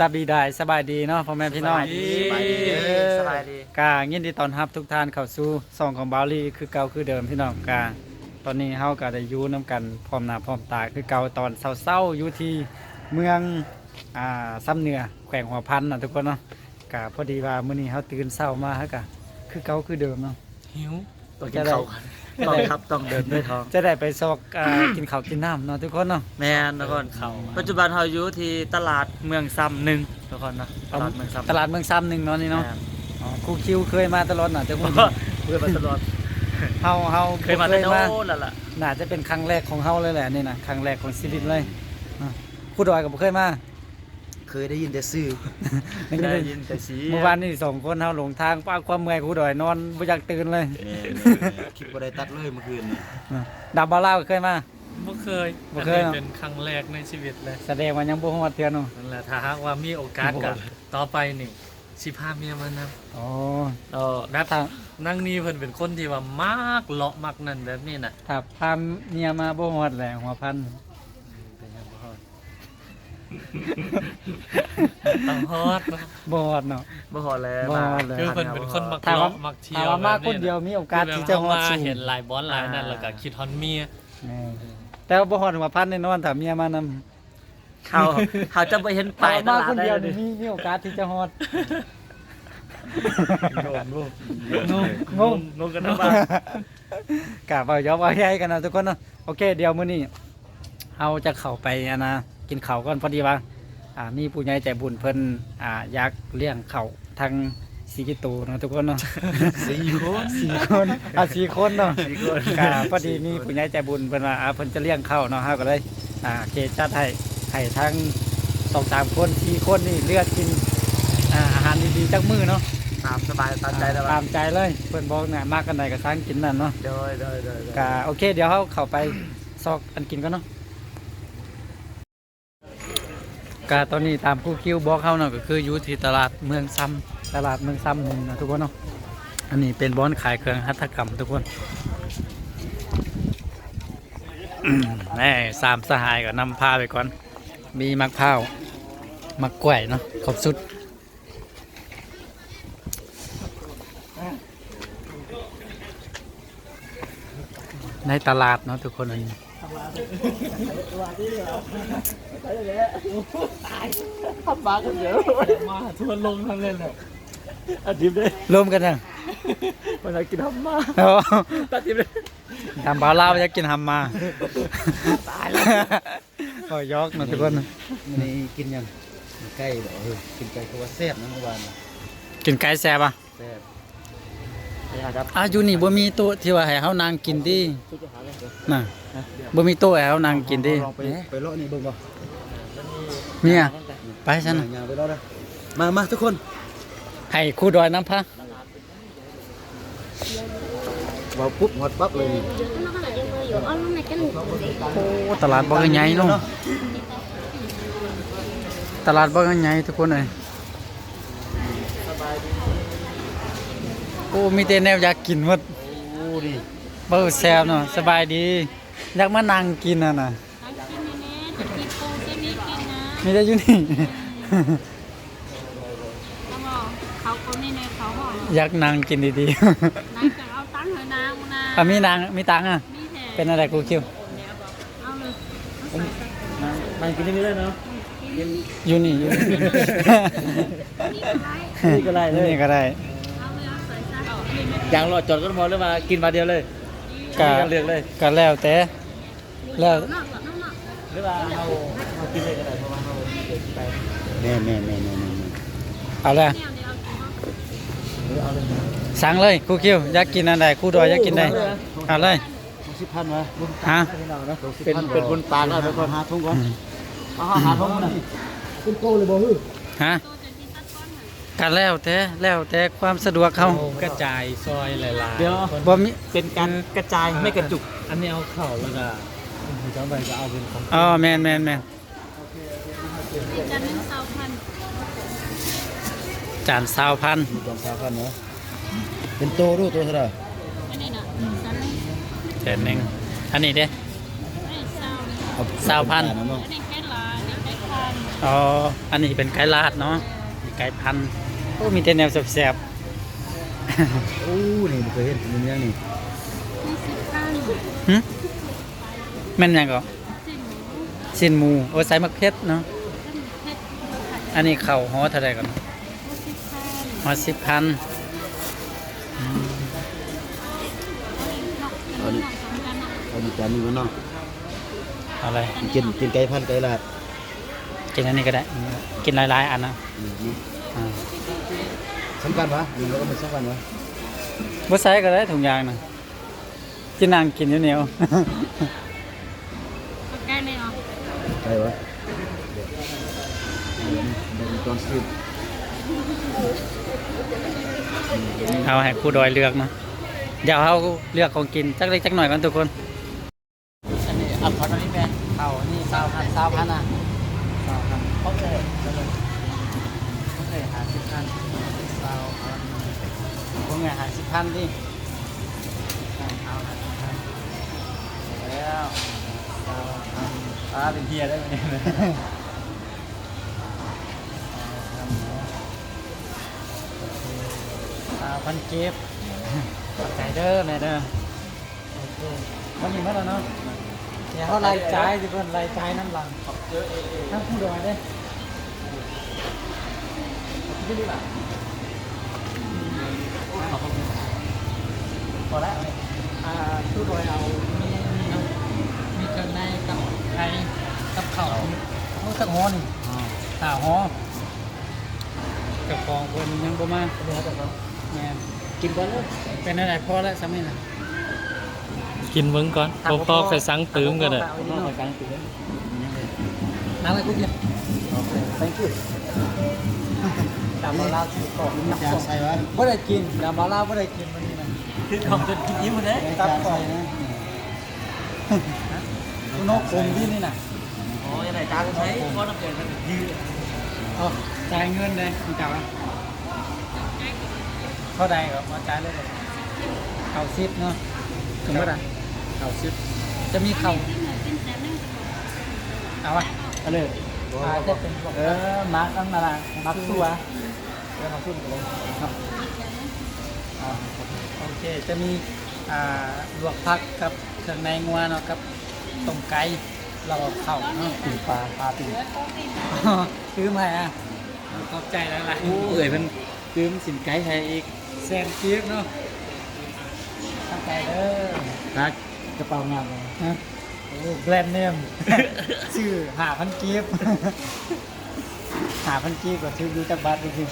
สบายดีสบายดีเนาะพ่อแม่พี่น้องสบายดีสบายดีสบายดีกายินดีต้อนรับทุกท่านเข้าสู่ซองของบาลีคือเก่าคือเดิมพี่น้องกาตอนนี้เฮาก็ได้อยู่นํกันพร้อมหน้าพร้อมตาคือเก่าตอนเช้าๆอยู่ที่เมืองอ่าซ้ำเหนือแขวงหัวพันน่ะทุกคนเนาะกาพอดีว่ามื้อนี้เฮาตื่นเช้ามาฮะกะคือเก่าคือเดิมเนาะหิว ต้องกินข้าวก่อนต้องครับต้องเดินด้วยท้อง จะได้ไปซอกอ่า กินข้าวกินน้ำเนาะทุกคนเนาะ แม่นทุกคนปัจจุบันเราอยู่ที่ตลาดเมืองซ้ำหนึ่งทุกคนเนาะตลาดเมืองซ้ำตลาดเมืองซ้ำหนึ่งเนาะนี่เนาะแม่อ๋อครูคิวเคยมาตลอดน่ะแต่นผมเพื่อนมาตลอดเฮาเฮาเคยมาบ่แต่โน้นแล้วล่ะน่าจะเป็นครั้งแรกของเฮาเลยแหละนี่นะครั้งแรกของชีวิตเลยอะผู้ดอยกับบ่เคยมา เคยได้ยินแต่ซื่อนี่ก็ได้เลยยินแต่เสียงเมื่อวานนี่สองคนเฮาหลงทางป้าความเมื่อยผู้ดอยนอนบ่อยากตื่นเลยคลิปบ่ได้ตัดเลยเมื่อคืนนี่อะดาวบาลาวก็เคยมา บ่เคยบ่เคยอันเนอะ นี้เป็นครั้งแรกในชีวิตเลยแสดงว่ายังบ่ฮอดเทื่อเนาะ นั่นแหละถ้าหากว่ามีโอกาสกับต่อไปนี่สิพาเมียมานำอ๋อ เออแบบถ้านั่งนี่เพิ่นเป็นคนที่ว่ามากเลาะมักนั่นแบบนี้น่ะถ้าพาเมียมาบ่ฮอดแหละหัวพันเป็นยังบ่ฮอด ต้องฮอดเนาะ บ่ฮอดเนาะบ่พอแล้วบ่มาแล้ว คือเพิ่นเป็นคนมักถ้าว่าเลาะมักเที่ถ้ายวว่ามาแบบคนเดียวมีโอกาสคือที่แบบจะฮอดเฮาสูมางเห็นหลายบอลหลายนั่นแล้วก็คิดฮอนเมียแม่แต่ว่าบ่ฮอดหัวพันแน่นอนถ้าเมียมานำเขาเขาจะไปเห็นป้ายตมาลาดคนได้เดียวเลนี่ยมีมีโอกาสที่จะฮอด งงงง งงงงกันทั้งบ้านกะเอายอมเอาใหญ่กันนะทุกคนเนาะโอเค เดี๋ยวมื้อนี้เราจะเข้าไปอะนะ กินข้าวก่อนพอดีว่าอ่ามีผู้ใหญ่ใจบุญเพิ่นอ่าอยากเลี้ยงข้าวทางสีกิตูเนาะทุกคนเนาะ สี่คนสี่คนอะสี่คนเนาะสี่คนกะพอดีมีผู้ใหญ่ใจบุญเพิ่นว่าอ่าเพิ่นจะเลี้ยงข้าวเนาะเฮาก็เลยอ่าโอเคจัดให้ให้ทั้งสองสามคนสี่คนนี่เลือกกินอ่าอาหารดีๆจักมื้อเนาะตามสบายตามใจแล้วตามใจเลยเพิ่นบอกเนี่ยมากกันใดก็สร้างกินนั่นเนาะโดยโดยโดยโดยกะโอเคเดี๋ยวเขาเข้าไปซอกอันกินกันเนาะ กะตอนนี้ตามผู้คิวบอกเขาเนาะก็คืออยู่ที่ตลาดเมืองซ้ำตลาดเมืองซ้ำหนึ่งนะทุกคนเนาะอันนี้เป็นบอนขายเครื่องหัตถกรรมทุกคนอืมแน่สามสหายก็นำพาไปก่อน มีมักพร้าวมักกล้วยเนาะครบสุดในตลาดเนาะทุกคนอันนี้ มาทั่วลงทั้งนั้นแหละอาทิตย์ได้รวมกันยังวันนี้กินทำมาเอาตัดทิพย์ได้ทำบาวลาวจะกินทำมาตายแล้วก็ยอกเนาะทุกคนมื้อนี้กินยังใกล้บ่เออกินไก่คือว่าแซ่บนะเมื่อวานน่ะกินไก่แซ่บอะแซ่บนี่ครับอะอยู่นี่บ่มีโต๊ะที่ว่าให้เฮานั่งกินที่น่ะบ่มีโต๊ะให้เฮานั่งกินที่ลองไปไปเลาะนี่เบิ่งบ่ เมียไปซั่นน่ะย่างไปเลาะเด้อมามาทุกคนให้ครูดอยน้ำพะเว้าปุ๊บฮอดปั๊บเลยนี่ โอ้ตลาดบ่ใหญ่เนาะตลาดบ่ใหญ่ทุกคนเอ้ยโอ้มีแต่แนวอยากกินหมดโอ้ดิ เบ่แซ่บเนาะสบายดี อยากมานั่งกินน่ะน่ะ มีแต่อยู่นี่เขาคนนี้เนี่ยเขาบอกอยากนั่งกินดีนายจะเอาตังค์เลยนะมุนาๆอะมีนางมีตังค์อะ มีแถเป็นอะไรกูคิวเอาเลยนั่งกินที่นี่เลยเนาะอยู่นี่อยู่นี่นี่ก็ได้เลยนี่ก็ได้ เอาเลยเอาใส่ซะเอานี่ไม่ยางรอจอดก็พอหรือมากินมาเดียวเลยก็มีการเลือกเลยก็แล้วแต่แล้ว นอกก่อนนอกนอกหรือว่าเอาเอากินเลยก็ได้เพร ม่แม่แม่แม่แม่แม่เอาเลยแนวเดียวกินเนาะสั่งเลยกูคิวอยากกินอะไรกูดอยอยากกินอะไรเอาเลย60,000วะบุญฮะให้เราเนาะเป็นเป็นบุญปากแล้วทุกคนหาทุ่งก่อนหาทุ่งนะคุณโตเลยบ่ฮือฮะกันแล้วแต่แล้วแต่ความสะดวกเขากระจายซอยหลายๆเดี๋ยวบ่มีเป็นการกระจายไม่กระจุก อันนี้เอาเข้าแล้วก็จ้าใบก็เอาเป็นของอ๋อแมนแมนแมน จะนึ่งเตาพันจานสาวพันมีกองสาวพันเนาะเป็นโตดูตัวเท่าไหร่อันนี้เนาะสันเลยเจ็ดหนึ่งอันนี้เด้อันนี้เศร้าเอาสาวพันเนาะอันนี้แค่ลาอันนี้แค่พันอ๋ออันนี้เป็นไก่ลาดเนาะมีไก่พันธุ์โอ้มีแต่แนวแซ่บโอ้นี่เคยเห็นมันยังนี่ยี่สิบพันๆหึแม่นยังก็สิบหมูสินหมูโอ้ใส่มะเขือเนาะต้นเพชรผัด อันนี้เข่าฮอเท่าไหร่ก่อนสิบพันฮอสิบพันนอกเป็นนอกสองพันอะเอาดีจานนี้มันเนาะเอาอะไรกินกินไก่พันไก่ลาดกินอันนี้ก็ได้ กินหลายๆอันนะอืมนี่อ่าสำคัญปะนี่เราก็ไม่สำคัญปะบ่ใส่ก็ได้ถุงยางนะกินนางกินอยู่เหนียวเอาใกล้เลยเหรอใช่ปะ เดี๋ยวเดี๋ยวตอนซื้อเอาให้ครูดอยเลือกเนาะเดี๋ยวเขาเลือกของกินจักเล็กจักหน่อยกันทุกคนอันนี้อัลคอนอันนี้แม่เขานี่สาวพันสาวพันอะสาวพันโอเคโอเคหาสิบพันสาวพันพวกเนี้ยหาสิบพันดิเอาหาสิบพันแล้วสาวพันอ่าเป็นเฮียได้ไหม พันเก็บขอบใจเด้อแม่เด้อโอเควันนี้มาแล้วเนาะเดี๋ยวเขาไล่จ่ายสิเพิ่นไล่จ่ายน้ำหลังเยอะเองทั้งผู้ดอยเด้ไม่ดีล่ะพอแล้วอ่าผู้ดอยเอามีมีน้ำมีเครื่องในกับไก่กับข้าวเอาสักห่อนี่ข้าวห่อกับของคนยังบ่มา แม่นกินก่อนเลยเป็นอะไรพอแล้วสามีน่ะกินเบิ่งก่อนพอพอไปสั่งตื้มกันอะน้องไปกลางตื่นน้ำอะไรกูกิน thank you ดำมาลาวถือของนักจานส่งใส่วะไม่ได้กินดำมาลาวไม่ได้กินวันนี้นะคือของจนกินยิ้มเลยตับก่อนนะนกคงที่นี่น่ะโอ้ยไหนตาก็ใช้เพราะน้ำเกลือมันยืดเอาจ่ายเงินเลยมีจ่ายวะเท่าใดครับมาจ่ายเลยเข่าซิปเนาะสมมติอะเข่าซิปจะมีเข่าที่เหนือเป็นแสนหนึ่งเอาวะเอาเลยอาจะเป็นเออมาร์กตั้งนานมาร์กตัวเดี๋ยวมาสู้กันเลยครับอ่าโอเคจะมีอ่าลวกผักกับเครื่องในงัวเนาะกับต้มไก่เราเอาเข้าเนาะปีปลาปลาปีซื้อมาอะขอบใจแล้วล่ะโอ้เอ๋ยมัน ตื้มสินไก่ไทยอีกแซนเค้กเนาะขอบใจเด้อรักกระเป๋างามเลยฮะโอ้แบรนด์เนม ชื่อหาพันกีบหาพันกีบกับชื่อยูจักรบัตรดูสิ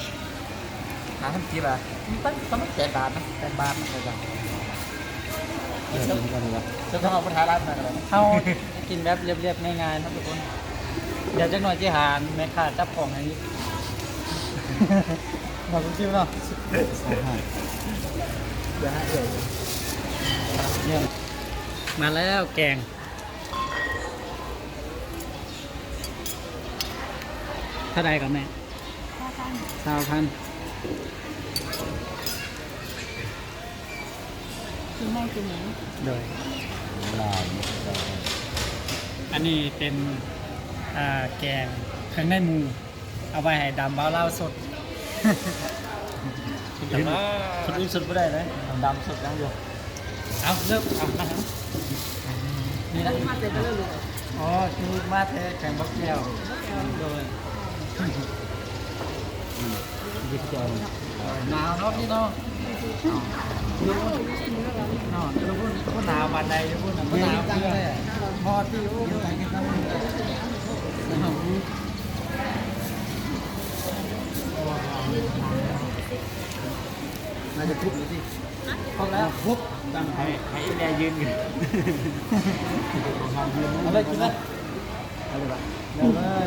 หาพันกี่บาทตั้งตั้งแปดบาทนะแปดบาทนะจ๊ะเออกินกันวะจะต้องเอาไปทานร้านไหนกันเลยเอากินแบบเรียบๆง่ายๆนะทุกคนเดี๋ยวจักหน่อยที่หารแม่ค้าจับของอัน นี้บอกคุณชิมเนาะสองห้าเดี๋ยวฮะเดี๋ยวเนี่ยมาแล้วแกงเท่าใดกับแม่ห้าพันสาวพันคือไม่คือหมูโดยลาดอันนี้เป็นอ่าแกงเครื่องในหมู เอาไปให้ดำเบาเล่าสด แต่ว่าคนอื่นสุดไม่ได้เลยดำสุดยังอยู่เอาเลิกเอามาครับนี่นะมาเต็มเลยอ๋อคือมาเทแข่งบักแก้วโดยยิบจอนหนาวเนาะพี่เนาะรู้เนาะรู้ว่าหนาววันใดรู้ว่าหนาวหนาวเพื่อพอที่รู้ว่ากั นทั้งนั้นน่าจะทุบเลยสิครบแล้วปุ๊บตั้งให้ให้แม่ยืนอยู่เอาเลยกินเลยเอาเลยปะเดี๋ยวเลย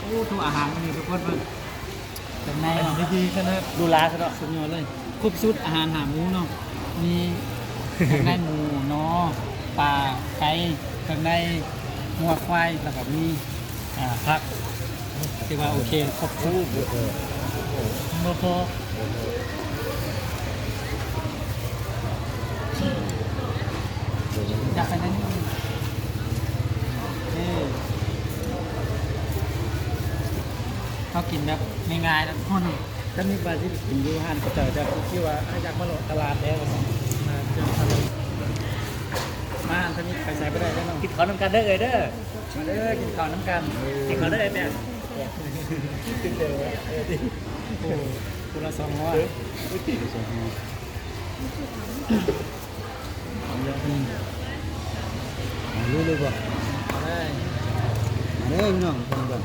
โอ้ทุกอาหารมีทุกคนมันแต่ในนี่ดีขนาดดูลาซะเนาะสุดยอดเลยครบชุดอาหารหาหมูเนาะมีเครื่องในหมูเนาะปลาไก่เครื่องในหัวควายแล้วก็มีอ่าผัก คือว่าโอเคขอบคุณมาพออยากไปนั่นเออขากินแบบง่ายๆแล้วคนถ้านี้บาที่กินยูฮันก็เจอจากพี่ว่าอยากมาโหลดตลาดแล้วมาเจอมามาถ้านี้ไปใส่ไปได้ก็ต้องกินข้าวน้ำกันเด้อเด้อมาเด้อกินข้าวน้ำกันกินข้าวได้ไหม กินเด้อเออดิโอ้คุณละสองร้อยเอาเยอะขึ้นเอารู้เลยบ่เอาได้มาเด้อพี่น้องฟังก่อน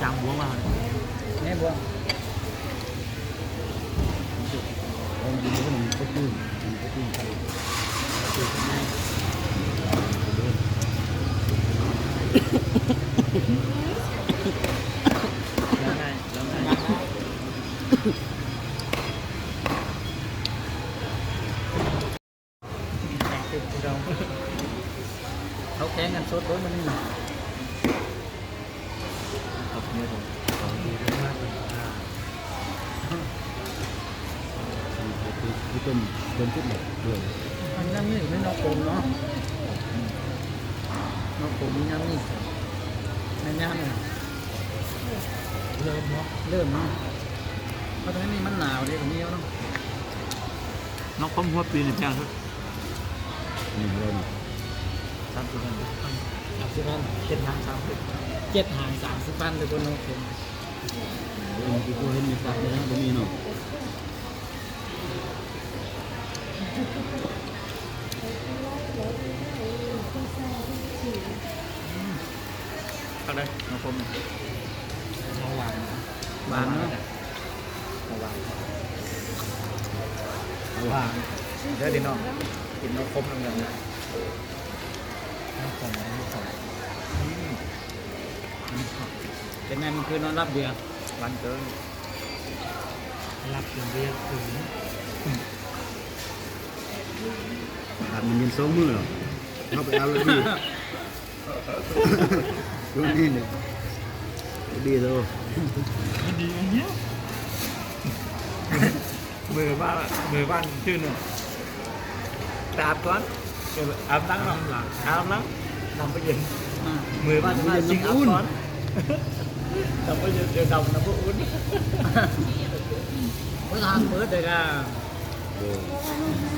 จางบัวมาแม่บัวเอากินขนมข้าวปุ้นข้าวปุ้นไทย แล้วไงแล้วไง เขาแข่งกัน สดด้วยมันนี่กับเนื้อผมคือต้มต้มชุดหมดด้วยมันน้ำนี่ไม่นอกผมเนาะนอกผมมีน้ำนี่ในย่ำเนี่ยเริ่มเนาะเริ่มเนาะเพราะตอนนี้มันหนาวเลยผมเนี้ยเนาะนอกคมหัวปีนี่เพียงครับนี่เลยสามสิบพันสามสิบพันเจ็ดหางสามสิบเจ็ดหางสามสิบพันเลยบนน้อกผมเออคือกูเห็นมีตับเลยนะบ่มีเนาะเข้าได้นกคมเมื่อวานบานเนาะมาวางบานเด้อดีน้องกินนกคมน้ำกันนะ น้ำของน้ำของเป็นไงมันคือนอนรับเดือวันเกินรับถึงเรียกถึงขาดมันเย็นสองมือหรอเข้าไปเอาเลยพี่ตัวนี้เนี่ยดีเลยดีอย่างเงี้ยมือบ้านมือบ้านชื่อหนึ่งตาบก่อนเดี๋ยวอาบน้ำหรออาบน้ำ นำไปเย็นอ่ามือบ้านบ้านจริงอาบก่อนนำไปเย็นเดี๋ยวดำน้ำพวกอุ่นเมื่อทางเปิดเลยก็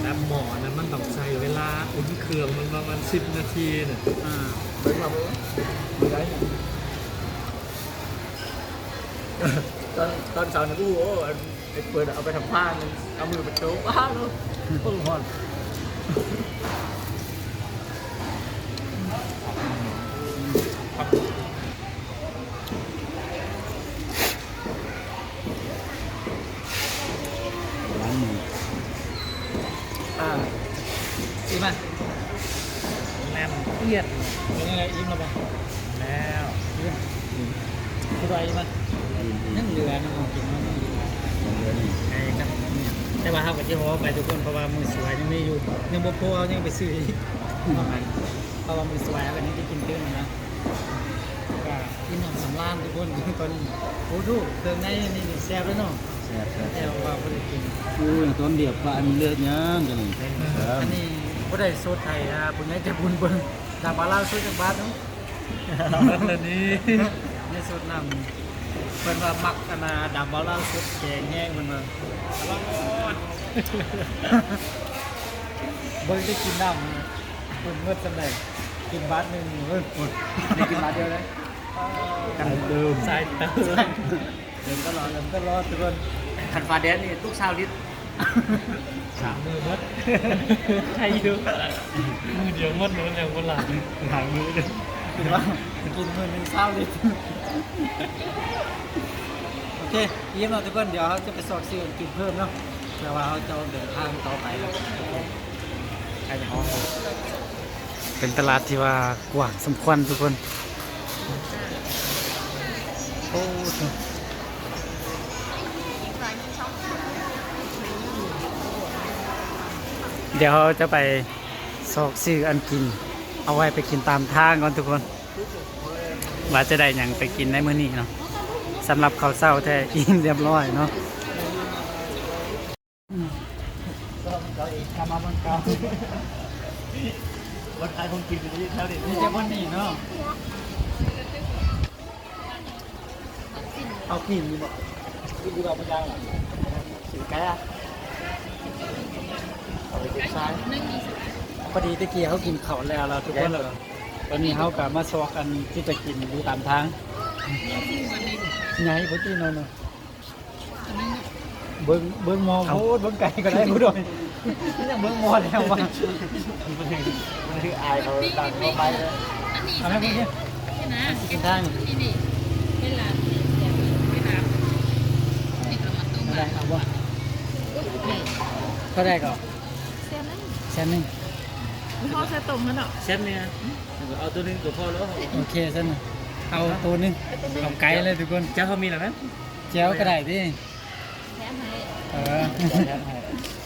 แต่หมอนั้นมันต้องใช้เวลาอุ่นเครื่องมันประมาณสิบนาทีน่ะอ่าเบิ่งมาเบิ่งมือได้ตอนตอนเสาร์นี่กูโอ้ไอ้เปิดเอาไปทำผ้ามันเอามือไปโต๊ะว้าวเลยปึ้งหอน เป็นยังไงอิ่มแล้วปะแล้วอิ่มคือไรอีมันนั่งเรือน้องกินน้องกินเดือนนี้ไอ้กันแต่ว่าเขากับที่ฮอไปทุกคนเพราะว่ามือสวยยังไม่อยู่ยังบ่พอยังไปซื้ออีกเอาไปเพราะว่ามือสวยแล้วก็ยังจะกินเตื้นนะก็กินหอมสำรานทุกคนตอนนี้โอ้ดูเครื่องในนี่แซ่บแล้วเนาะแซ่บแซ่บแต่ว่าบ่ได้กินอู้ยตอนเดียบปลาอันเลือดยังกันนี่ครับอันนี้บ่ได้โซดไทยนะปุ่นใหญ่จะบุญเบิ่ง ดาบาลาวโซดจักบาทเนาะแล้วนี่ในโซดน้ำเพิ่นว่ามักอันน่ะดาบาลาวโซดแกงแห้งเพิ่นว่าเบิ่งได้กินน้ำเพิ่นเมื่อจำได้กินบาทหนึงเฮ้ยปุ่นได้กินบาทเดียวเลยกันเดิมสายเติมเดิมตลอดเดิมตลอดทุกคนขันฟ้าแดนนี่ลูกสาวลิต รสามมือมัดใครดูมือเดียวมัดเลยแล้วคนหลังหางมือเลยกินว่ากินมื้อหนึงเช้าลิตรโอเคเยี่ยมเราทุกคนเดี๋ยวเราจะไปสอดซื้อกินเพิ่มเนาะแต่ว่าเราจะเดินทางต่อไปแล้วใครจะเอาเป็นตลาดที่ว่ากว้างสมควรทุกคนโอ้ เดี๋ยวเราจะไปสอกซื้ออันกิน เอาไว้ไปกินตามทางก่อนทุกคน ว่าจะได้หยังไปกินในมื้อนี้เนาะสำหรับข้าวเช้าแท้อิ่มเรียบร้อยเนาะก็อีกกามาบังกาวันขายของกินอยู่ที่แถวนี้นี่จะวันนี้เนาะเอากินนี่บ่กินดูเราบ่ยังอะสิแก อะเอาไปกินซ้ายนึ่งมีสิบพอดีตะกี้เขากินข้าวแล้วเราทุกคนแล้วตอนนี้เขาก็มาซอกกันที่จะกินอยู่ตามทางไงพุทธิโนนเบิ้งเบิ้งมองโอ้เบิ้งไก่ก็ได้ผู้ดอยยังเบิ้งมอแล้วว่ะมันคืออายเขาตัดเข้าไปเลยอันนี้เอาไหมพุทธินี่นะกินได้ไหมนี่นี่เวลาเวลานี่ก็มาต้มไม่ได้เอาวะก็ได้ก็เสีย นั่นแค่นึงพ่อใส่ต้มมันเนาะเส้นเนี่ยเอาตัวนึงตัวพ่อแล้วโอเคเส้นงเอาตัวหนึงเอาไก่เลยทุกคนเจ้าเขามีหรือไหมเจียวก็ได้ดิแถมให้เออ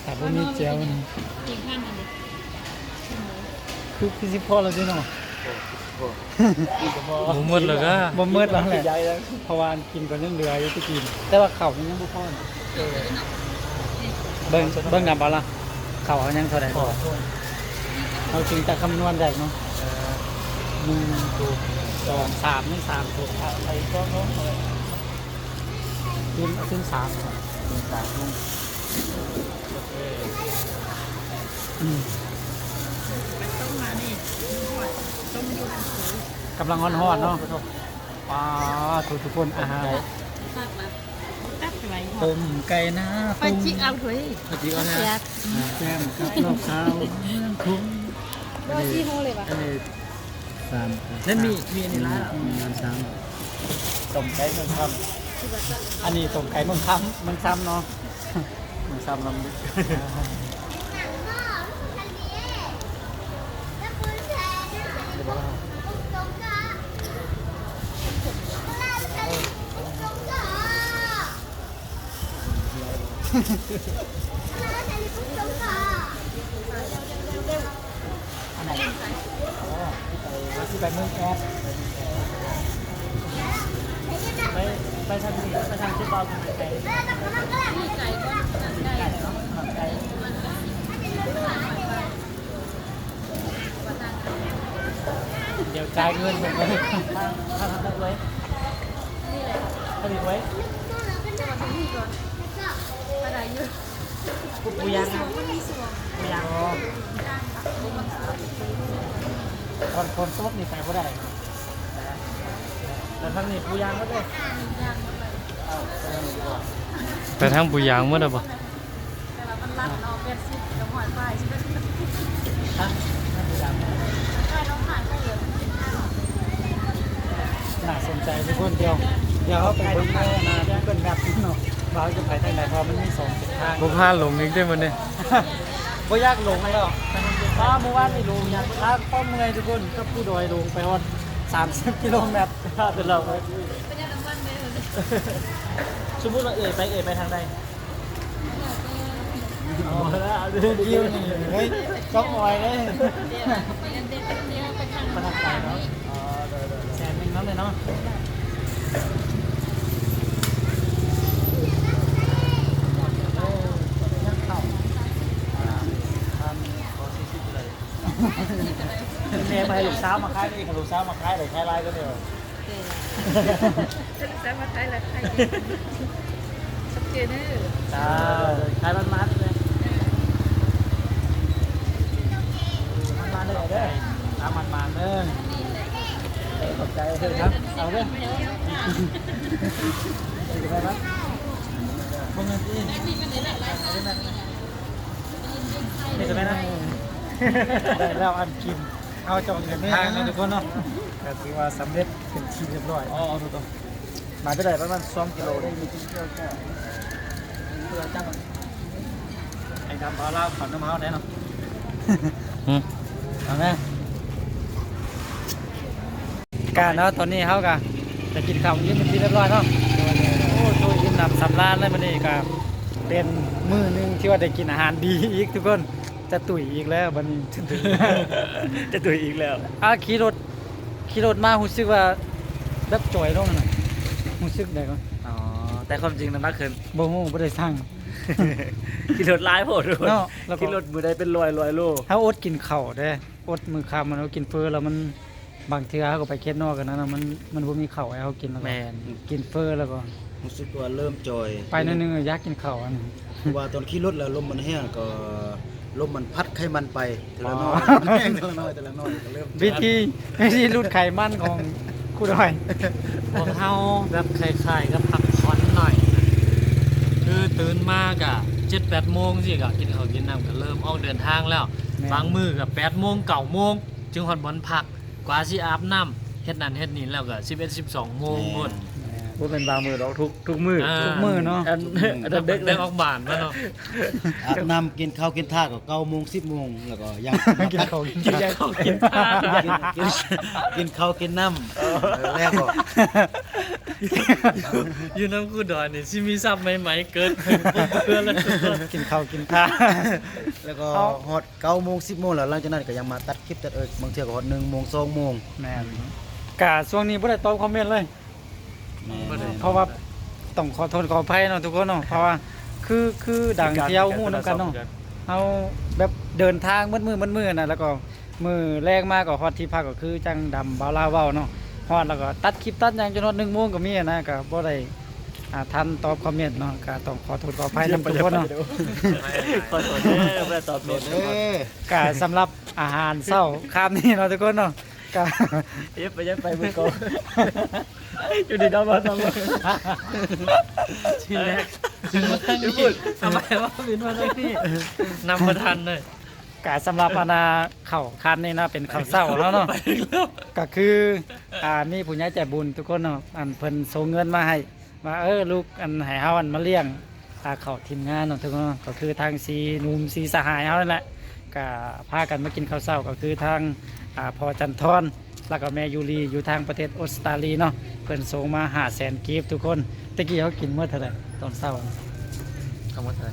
ถ้าบ่มีเจียวนี่กินข้างอันนี้คือคือสิพอแล้วสิเนาะหมูหมดแล้วก็บ่มืดแล้วแหละใหญ่แล้วเพราะว่ากินก็ยังเหลืออยู่ที่กิน แต่ว่าข้าวมันยังบ่พอนะเบิ่งเบิ่งนำบ่ล่ะ ข้าวเขายังเท่าใดเราจึงจะคำนวณได้เนาะเออหนึ่งตัวสองสามนี่สามตัวไปก็เนาะขึ้นขึ้นสามก่อนขึ้นสามลงอืมต้มมานี่ต้มอยู่ในถุงกำลังฮ้อนๆเนาะว้าทุกทุกคนอาหารตักละตักไว้ ต้มไก่นะไปจิกเอาถุยจิกเอานะเสียแก้มกับนอกสาวเมืองคุ้งโดนที่โฮเลยปะอันนี้สามนั่นมีมีอันนี้ละงานสามต้มไก่เมืองคำอันนี้ต้มไก่เมืองคำเมืองซ้ำเนาะเมืองซ้ำลำลึก อันไหนอ๋อที่ไปเมืองแอดไปไปทางนี้ไปทางที่บ้านไปนี่ไก่ก็ไก่ไก่เนาะไก่เดี๋ยวจ่ายเงินผมเลยทางทางทางไว้นี่แหละทางนี้ไว้ ปูปูยางนมีส่วนปูยางตอนคนต้มนี่ใส่ก็ได้แต่ทางนี้ปูยางก็ได้ไปทางปุยางหมดแล้วบ่แต่ว่ามันรัดเราเป็นสิบกับหอยไฟใช่ไหมทั้งทั้งอย่างไฟเราผ่านไปเลยน่าสนใจทุกคนเดียว เดี๋ยวเขาไปเบิ่งแม่นะที่เป็นแบบนี้เนาะ เราจะไปทางไหนเพราะมันมีสองเส้นทางบ่พาหลงอีกได้อมื้อนี้บ่ยากลงเลยหรอกถ้าเมื่อวานนี่ลงยากถ้าข้อเมื่อยทุกคนก็ผู้ดอยลงไปฮอด30กิโลเมตรถ้าเป็นเราไปเป็นยังไงบ้างเนี่ยสมมติว่าเอ่ยไปเอ่ยไปทางใดอ๋อแล้วเรื่องยิ้วนี่เฮ้ยก็ออยเลยไปกันเด็กเดียวไปทางมันไปเนาะอ๋อเดี๋ยวๆแสนหนึงนั่นเลยเนาะ แม่มาให้ลูกสาวมาขายได้ลูกสาวมาขายได้ขายไรก็เดียวจะมาไทยละไทยสักเจนเนอร์จ้าขายมันมัดเลยมันมาเลยเด้อตามมันมาเด้อขอบใจเลยครับ เอาเด้อไปครับพวกเงินที่นี่จะไหมนะ ได้แล้วอันกินเอาจองเงินทางนะทุกคนเนาะก็ถือว่าสำเร็จเป็นทีเรียบร้อยอ๋อเอาดูตรงมาไปได้ประมาณสองกิโลได้มีกินเที่ยวแค่เพื่อจ้างไอ้ดำพาลาขอนน้ำเมาแน่นอนหืมเอาแม่การเนาะตอนนี้เขากะจะกินข้าวยิ้มเป็นที่เรียบร้อยเนาะโอ้โชยยิ้มหนับสำราญเลยมันนี่ก็เป็นมื้อหนึงที่ว่าได้กินอาหารดีอีกทุกคน จะตุ๋ยอีกแล้วบันนี้จะตุ๋ยจะตุยอีกแล้วอะขี่รถขี่รถมารู้สึกว่าแบบจ่อยลงน่ะรู้สึกได้ก่อนอ๋อแต่ความจริงน้ำหนักขึ้นบ่ฮู้บ่ได้สั่ง ขี่รถร้ายโหดด้วยเนาะแล้วก็ ขี่รถมือใดเป็นลอยลอยโลถ้าอดกินข้าวเด้อดมื้อค่ำมันเอากินเฟอแล้วมันบางเทื่อเขาก็ไปเฮ็ดนอกกันนะนะมันมันบ่มีข้าวให้เขากินแล้วก็แมนกินเฟอแล้วก็ รู้สึกว่าเริ่มจอยไปหนอยหนึงอยากกินข้าวอันนี้เพราะว่าตอนขี่รถแล้วลมมันแห้งก็ ลมมันพัดไขมันไปทีละน้อยแห้งทีละน้อยทีละน้อยก็เริ่มวิธีวิธีรูดไขมันของครูดอย พวกเฮาแบบคล้ายๆกับพักผ่อนหน่อยคือตื่นมากอะเจ็ดแปดโมงสิกะกินข้าวกินน้ำก็เริ่มออกเดินทางแล้วบางมือกับแปดโมงเก้าโมงจึงหอดบอลพัก กว่าสิอาบน้ำเฮ็ดนั่นเฮ็ดนี่แล้วก็สิบเอ็ดสิบสองโมงหมด บ่เป็นบางมือดอกทุกทุกมืออ่าทุกมือเนาะ อันอันนั้นเด็กเลได้ย ออกบ้านมาเนาะอาบน้ำกินข้าวกินท่าก็เก้าโมงสิบโมงแล้วก็ยัง กินข้าวกินกินข้าวข้าวกินข้าวกินกินกินข้าวกินน้ำเออแล้วก็อยู่น้ำกูดอนนี่สิมีซับใหม่ๆเกิดขึ้นเพื่อนแล้วกินข้าวกินข้าวแล้วก็เอาฮอดเก้าโมงสิบโมงแล้วหลังจากนั้นก็ยังมาตัดคลิปตัดเอิกบางเทื่อก็ฮอดหนึ่งโมงสองโมงแม่นกะช่วงนี้บ่ได้ตอบคอมเมนต์เลย เพราะว่าต้องขอโทษขออภัยเนาะทุกคนเนาะเพราะว่าคือคือดังเที่ยวหู้นํกันเนาะเอาแบบเดินทางมืดมือมืดมือน่ะแล้วก็มือแรกมาก็ฮอดที่พักก็คือจังดำบาวลาวเว้าเนาะฮอดแล้วก็ตัดคลิปตัดหยังจนฮอด1โมงก็มีอะนะก็บ่ได้อ่าทันตอบคอมเมนต์เนาะก็ต้องขอโทษขออภัยนํทุกคนเนาะ ขอโทษเด้อบ่ได้ตอบโดโดดนเด้อ ก็สำหรับอาหารเช้าคามนี้เนาะทุกคนเนาะ ก็เย็บไปเย็บไปมือโกอยู่ดีดอกมาทำไมทีแรกถึงมาทางนี้ทำไมว่าบินมาทางนี้นำมาทันเลยกสำหรับอาณาเข่าคันนี่นะเป็นข้าวเศร้าแล้วเนาะก็คืออ่ามีผู้ใหญ่ใจบุญทุกคนเนาะอันเพิ่นส่งเงินมาให้มาเออลูกอันให้เฮาอันมาเลี้ยงอ่าเข้าทีมงานเนาะทุกคนเนาะก็คือทางสีหนุ่มสีสหายเฮานั่นแหละก็พากันมากินข้าวเศร้าก็คือทาง อ่าพอจันทรแล้วก็แม่ยูรีอยู่ทางประเทศออสเตรเลียเนาะเพิ่นส่งมา500,000กีบทุกคนตะกี้เขากินเมื่อเท่าไหร่ตอนเช้าคำว่าอะไร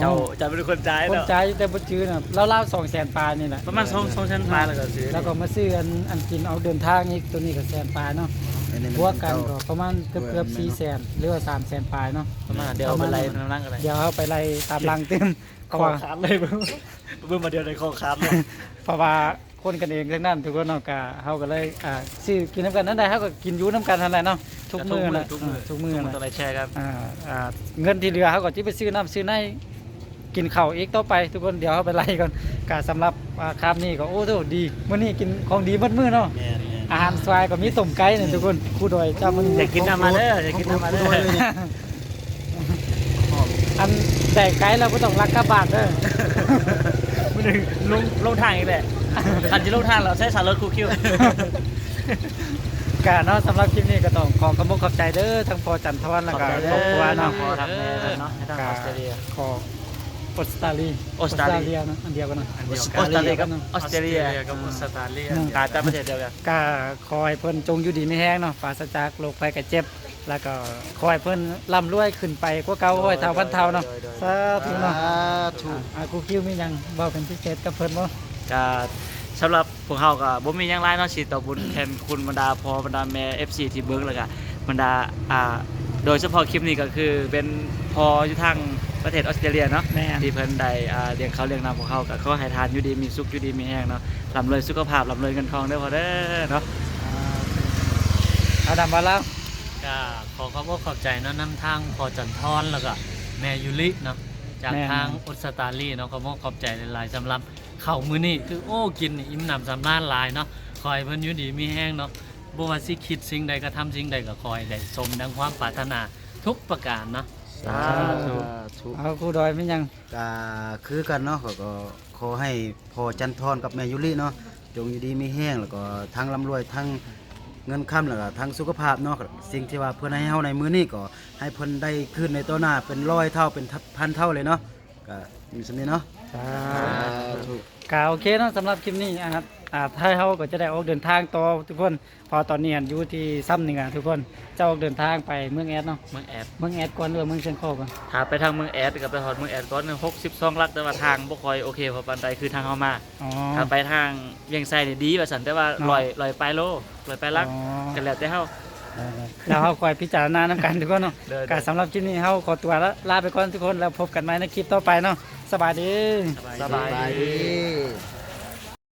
เจ้าเจ้าเป็นคนจ่ายคนเนาะจ่ายแต่บ่จื้อน่ะเล่าๆ200,000ปลายนี่แหละประมาณสองสองชั้นปลายแล้วก็ซื้อแล้วก็มาซื้ออันอันกินเอาเดินทางอีกตัวนี้ก็แสนปลายเนาะอันนี้บวกกันเป็ก็ประมาณเกือบเกือบสี่แสนหรือว่าสามแสนปลายเนาะประมาณเดี๋ยวเอาไปไล่น้ำนั่งกันเลยเดี๋ยวเอาไปไล่ตามรังเต็มคอขวาขาดเลยเบิ่งเบิ่งมาเดียวในคอขาดเลยเพราะว่า คนกันเองทั้งนั้นทุกคนเนาะก็เฮาก็เลยอ่าซื้อกินน้ำกันนั่นได้เฮาก็กินอยู่น้ำกันนั่นแหละเนาะทุกมื้อน่ะทุกมือทุกมื้อทุกมือน่ะต้องไล่แชร์กันอ่าอ่าเงินที่เหลือเฮาก็สิไปซื้อน้ำซื้อในกินข้าวอีกต่อไป ทุกคนเดี๋ยวเฮาไปไล่ก่อนก็สำหรับอ่าคาบนี้ก็โอ้โหดีมื้อนี้กินของดีหมดมื้อเนาะแม่นแม่นอาหารสวายก็มีต้มไก่นี่ทุกคนครูดอยเจ้ามันอยากกินน้ำมาเด้ออยากกินน้ำมาเด้ออันแต่ไกด์เราก็ต้องรักกระบาดเด้อมื้อหนึงลงลงทางอีกแหละ คันจะลงทางเราใช้สารรถคูคิวกะเนาะสำหรับคลิปนี้ก็ต้องขอขอบคุณขอบใจเด้อทั้งพอจันทวันแล้วก็ครอบครัวเนาะพอทำแม่เนาะให้ทางออสเตรเลียขอออสเตรเลียออสเตรเลียเนาะอันเดียวกันเนาะอันเดียวอกัอนสเตรเลียกับออสเตรเลียกับออสเตรเลียอืมกาจะประเทศเดียวกันก็ขอให้เพิ่นจงอยู่ดีไม่แห้งเนาะปราศจากโรคภัยไข้เจ็บ แล้วก็ขอให้เพิ่นร่ำรวยขึ้นไปกว่าเก่าห้อยเท่าพันเท่าเนาะสาธุเนาะถูกอ่ากูคิวมีหยังเว้าเป็นพิเศษกับเพิ่นบ่ ก็สำหรับพวกเขาก็บ่มีหยังหลายเนาะสิต่อบุญแทนคุณบรรดาพ่อบรรดาแม่ FC ที่เบิ่งแล้วก็บรรดาอ่าโดยเฉพาะคลิปนี้ก็คือเป็นพออยู่ทางประเทศออสเตรเลียเนาะ แม่น ที่เพิ่นได้อ่าเลี้ยงเขาเลี้ยงน้ำของเขาก็ขอให้ทานอยู่ดีมีสุขอยู่ดีมีแห้งเนาะร่ำรวยสุขภาพร่ำรวยเงินทองเด้อพอเด้อเนาะอ่าเอาดำมาแล้ว ก็ขอขอบคุณขอบใจเนาะนำทางพอจันทอนแล้วก็แม่ยุริเนาะจากทางออสเตรเลียเนาะขอบคุณขอบใจหลายๆสำหรับ ข้าวมื้อนี้คือโอ้กินนี่อิ่มหนำสำราญหลายเนาะคอยเพิ่นอยู่ดีมีแห้งเนาะบ่ว่าสิคิดสิ่งใดก็ทำสิ่งใดก็คอยได้สมดังความปรารถนาทุกประการเนาะ สาธุเอาครูดอยมีหยังก็คือกันเนาะเขาก็ขอให้พอจันทรกับแม่ยุริเนาะจงอยู่ดีมีแห้งแล้วก็ทั้งร่ำรวยทั้งเงินค้ำแล้วก็ทั้งสุขภาพเนาะสิ่งที่ว่าเพิ่นให้เฮาในมื้อนี้ก็ให้เพิ่นได้ขึ้นในตัวหน้าเป็นร้อยเท่าเป็นพันเท่าเลยเนาะก็มีสำนี้เนาะ สาธุก็โอเคเนาะสำหรับคลิปนี้นะครับอ่าถ้าเฮาก็จะได้ออกเดินทางต่อทุกคน พอตอนนี้อันอยู่ที่ซ้ำหนึ่งอะทุกคนเจ้าออกเดินทางไปเมืองแอดเนาะเมืองแอดเมืองแอดก่อนหรือว่าเมืองเชียงคานก่อนถ้าไปทางเมืองแอดก็ไปฮอดเมืองแอดก่อนหนึง62ลักแต่ว่าทางบ่ค่อยโอเคเพราะปานใดคือทางเข้ามาอ๋อ ถ้าไปทางเวียงไซนี่ดีว่าซั่นแต่ว่าเนาะลอยลอยปลายโลลอยปลายลักอ๋อก็แล้วแต่เฮา แล้วเฮาคอยพิจารณานํกันทุกคนเนาะเด้อก็สำหรับคลิปนี้เฮาขอตัวละลาไปก่อนทุกคนแล้วพบกันใหม่ในคลิปต่อไปเนาะสบายดี สบายดีดี